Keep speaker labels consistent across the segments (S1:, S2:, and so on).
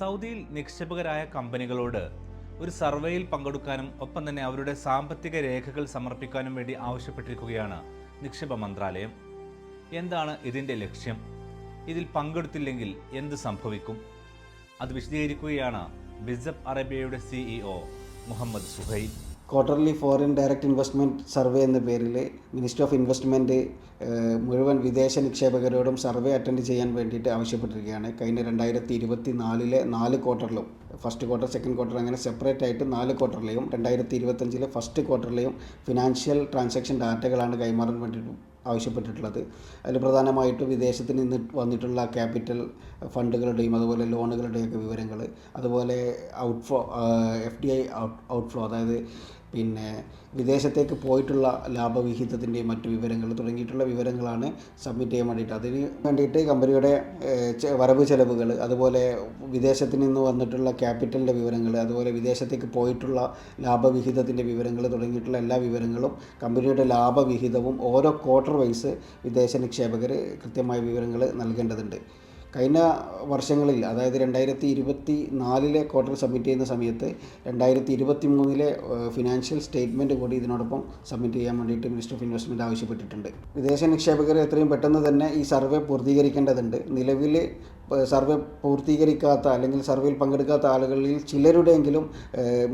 S1: സൗദിയിൽ നിക്ഷേപകരായ കമ്പനികളോട് ഒരു സർവേയിൽ പങ്കെടുക്കാനും ഒപ്പം തന്നെ അവരുടെ സാമ്പത്തിക രേഖകൾ സമർപ്പിക്കാനും വേണ്ടി ആവശ്യപ്പെട്ടിരിക്കുകയാണ് നിക്ഷേപ മന്ത്രാലയം. എന്താണ് ഇതിന്റെ ലക്ഷ്യം? ഇതിൽ പങ്കെടുത്തില്ലെങ്കിൽ എന്ത് സംഭവിക്കും? അത് വിശദീകരിക്കുകയാണ് ബിസബ് അറേബ്യയുടെ CEO Muhammad Suhail.
S2: Quarterly foreign direct investment survey എന്ന പേരിൽ മിനിസ്ട്രി ഓഫ് ഇൻവെസ്റ്റ്മെന്റ് മുഴുവൻ വിദേശ നിക്ഷേപകരോടും സർവേ അറ്റൻഡ് ചെയ്യാൻ വേണ്ടിയിട്ട് ആവശ്യപ്പെട്ടിരിക്കുകയാണ്. കഴിഞ്ഞ രണ്ടായിരത്തി ഇരുപത്തി നാലിലെ നാല് ക്വാർട്ടറിലും ഫസ്റ്റ് ക്വാർട്ടർ സെക്കൻഡ് ക്വാർട്ടർ അങ്ങനെ സെപ്പറേറ്റ് ആയിട്ട് നാല് ക്വാർട്ടറിലെയും രണ്ടായിരത്തി ഇരുപത്തഞ്ചിലെ ഫസ്റ്റ് ക്വാർട്ടറിലെയും ഫിനാൻഷ്യൽ ട്രാൻസാക്ഷൻ ഡാറ്റകളാണ് കൈമാറാൻ വേണ്ടിയിട്ട് ആവശ്യപ്പെട്ടിട്ടുള്ളത്. അതിൽ പ്രധാനമായിട്ടും വിദേശത്ത് നിന്ന് വന്നിട്ടുള്ള ക്യാപിറ്റൽ ഫണ്ടുകളുടെയും അതുപോലെ ലോണുകളുടെയൊക്കെ വിവരങ്ങൾ അതുപോലെ outflow F D I outflow അതായത് പിന്നെ വിദേശത്തേക്ക് പോയിട്ടുള്ള ലാഭവിഹിതത്തിന്റെയും മറ്റു വിവരങ്ങൾ തുടങ്ങിയിട്ടുള്ള വിവരങ്ങളാണ് സബ്മിറ്റ് ചെയ്യാൻ വേണ്ടിയിട്ട്. അതിന് വേണ്ടിയിട്ട് കമ്പനിയുടെ വരവ് ചെലവുകൾ അതുപോലെ വിദേശത്ത് നിന്ന് വന്നിട്ടുള്ള ക്യാപിറ്റലിന്റെ വിവരങ്ങൾ അതുപോലെ വിദേശത്തേക്ക് പോയിട്ടുള്ള ലാഭവിഹിതത്തിന്റെ വിവരങ്ങൾ തുടങ്ങിയിട്ടുള്ള എല്ലാ വിവരങ്ങളും കമ്പനിയുടെ ലാഭവിഹിതവും ഓരോ ക്വാർട്ടർ വൈസ് വിദേശ നിക്ഷേപകർ കൃത്യമായ വിവരങ്ങൾ നൽകേണ്ടതുണ്ട്. കഴിഞ്ഞ വർഷങ്ങളിൽ അതായത് രണ്ടായിരത്തി ഇരുപത്തി നാലിലെ ക്വാർട്ടർ സബ്മിറ്റ് ചെയ്യുന്ന സമയത്ത് രണ്ടായിരത്തി ഇരുപത്തി മൂന്നിലെ ഫിനാൻഷ്യൽ സ്റ്റേറ്റ്മെന്റ് കൂടി ഇതിനോടൊപ്പം സബ്മിറ്റ് ചെയ്യാൻ വേണ്ടിയിട്ട് മിനിസ്റ്റർ ഓഫ് ഇൻവെസ്റ്റ്മെന്റ് ആവശ്യപ്പെട്ടിട്ടുണ്ട്. വിദേശ നിക്ഷേപകർ എത്രയും പെട്ടെന്ന് തന്നെ ഈ സർവേ പൂർത്തീകരിക്കേണ്ടതുണ്ട്. നിലവിൽ സർവേ പൂർത്തീകരിക്കാത്ത അല്ലെങ്കിൽ സർവേയിൽ പങ്കെടുക്കാത്ത ആളുകളിൽ ചിലരുടെയെങ്കിലും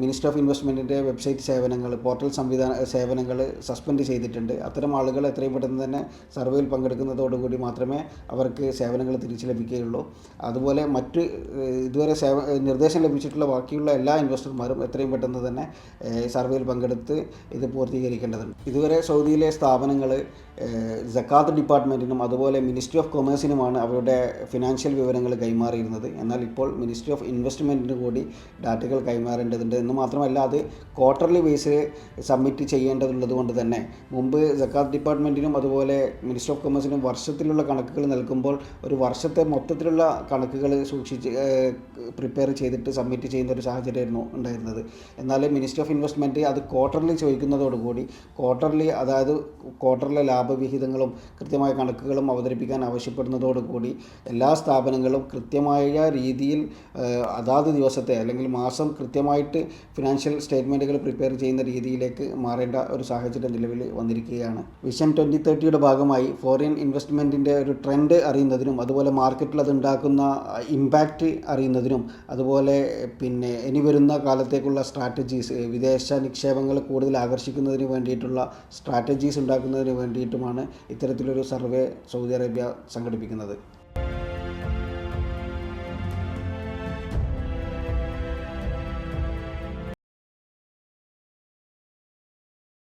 S2: മിനിസ്റ്റർ ഓഫ് ഇൻവെസ്റ്റ്മെന്റിന്റെ വെബ്സൈറ്റ് സേവനങ്ങൾ പോർട്ടൽ സംവിധാന സേവനങ്ങൾ സസ്പെൻഡ് ചെയ്തിട്ടുണ്ട്. അത്തരം ആളുകൾ എത്രയും പെട്ടെന്ന് തന്നെ സർവേയിൽ പങ്കെടുക്കുന്നതോടുകൂടി മാത്രമേ അവർക്ക് സേവനങ്ങൾ തിരിച്ചു ലഭിക്കുകയുള്ളൂ. അതുപോലെ മറ്റ് ഇതുവരെ സേവ നിർദ്ദേശം ലഭിച്ചിട്ടുള്ള ബാക്കിയുള്ള എല്ലാ ഇൻവെസ്റ്റർമാരും എത്രയും പെട്ടെന്ന് തന്നെ സർവേയിൽ പങ്കെടുത്ത് ഇത് പൂർത്തീകരിക്കേണ്ടതുണ്ട്. ഇതുവരെ സൗദിയിലെ സ്ഥാപനങ്ങൾ ജക്കാത്ത് ഡിപ്പാർട്ട്മെന്റിനും അതുപോലെ മിനിസ്ട്രി ഓഫ് കൊമേഴ്സിനുമാണ് അവരുടെ ഫിനാൻഷ്യൽ വിവരങ്ങൾ കൈമാറിയിരുന്നത്. എന്നാൽ ഇപ്പോൾ മിനിസ്ട്രി ഓഫ് ഇൻവെസ്റ്റ്മെന്റിന് കൂടി ഡാറ്റകൾ കൈമാറേണ്ടതുണ്ട് എന്ന് മാത്രമല്ല അത് ക്വാർട്ടർലി ബേസിൽ സബ്മിറ്റ് ചെയ്യേണ്ടതുള്ളത് കൊണ്ട് തന്നെ. മുമ്പ് ജക്കാത്ത് ഡിപ്പാർട്ട്മെന്റിനും അതുപോലെ മിനിസ്ട്രി ഓഫ് കൊമേഴ്സിനും വർഷത്തിലുള്ള കണക്കുകൾ നൽകുമ്പോൾ ഒരു വർഷത്തെ മൊത്തത്തിലുള്ള കണക്കുകൾ സൂക്ഷിച്ച് പ്രിപ്പയർ ചെയ്തിട്ട് സബ്മിറ്റ് ചെയ്യുന്ന ഒരു സാഹചര്യമായിരുന്നു ഉണ്ടായിരുന്നത്. എന്നാൽ മിനിസ്ട്രി ഓഫ് ഇൻവെസ്റ്റ്മെന്റ് അത് ക്വാർട്ടർലി ചോദിക്കുന്നതോടുകൂടി ക്വാർട്ടർലി അതായത് ക്വാർട്ടറിലെ ലാഭവിഹിതങ്ങളും കൃത്യമായ കണക്കുകളും അവതരിപ്പിക്കാൻ ആവശ്യപ്പെടുന്നതോടുകൂടി എല്ലാ സ്ഥാപനങ്ങളും കൃത്യമായ രീതിയിൽ അതാത് ദിവസത്തെ അല്ലെങ്കിൽ മാസം കൃത്യമായിട്ട് ഫിനാൻഷ്യൽ സ്റ്റേറ്റ്മെന്റുകൾ പ്രിപ്പയർ ചെയ്യുന്ന രീതിയിലേക്ക് മാറേണ്ട ഒരു സാഹചര്യം നിലവിൽ വന്നിരിക്കുകയാണ്. വിഷൻ ട്വന്റി തേർട്ടിയുടെ ഭാഗമായി ഫോറിൻ ഇൻവെസ്റ്റ്മെന്റിന്റെ ഒരു ട്രെൻഡ് അറിയുന്നതിനും അതുപോലെ മാർക്കറ്റിൽ അതുണ്ടാക്കുന്ന ഇമ്പാക്റ്റ് അറിയുന്നതിനും അതുപോലെ പിന്നെ ഇനി വരുന്ന കാലത്തേക്കുള്ള സ്ട്രാറ്റജീസ് വിദേശ നിക്ഷേപങ്ങൾ കൂടുതൽ ആകർഷിക്കുന്നതിന് വേണ്ടിയിട്ടുള്ള സ്ട്രാറ്റജീസ് ഉണ്ടാക്കുന്നതിന് വേണ്ടിയിട്ടുമാണ് ഇത്തരത്തിലൊരു സർവേ സൗദി അറേബ്യ സംഘടിപ്പിക്കുന്നത്.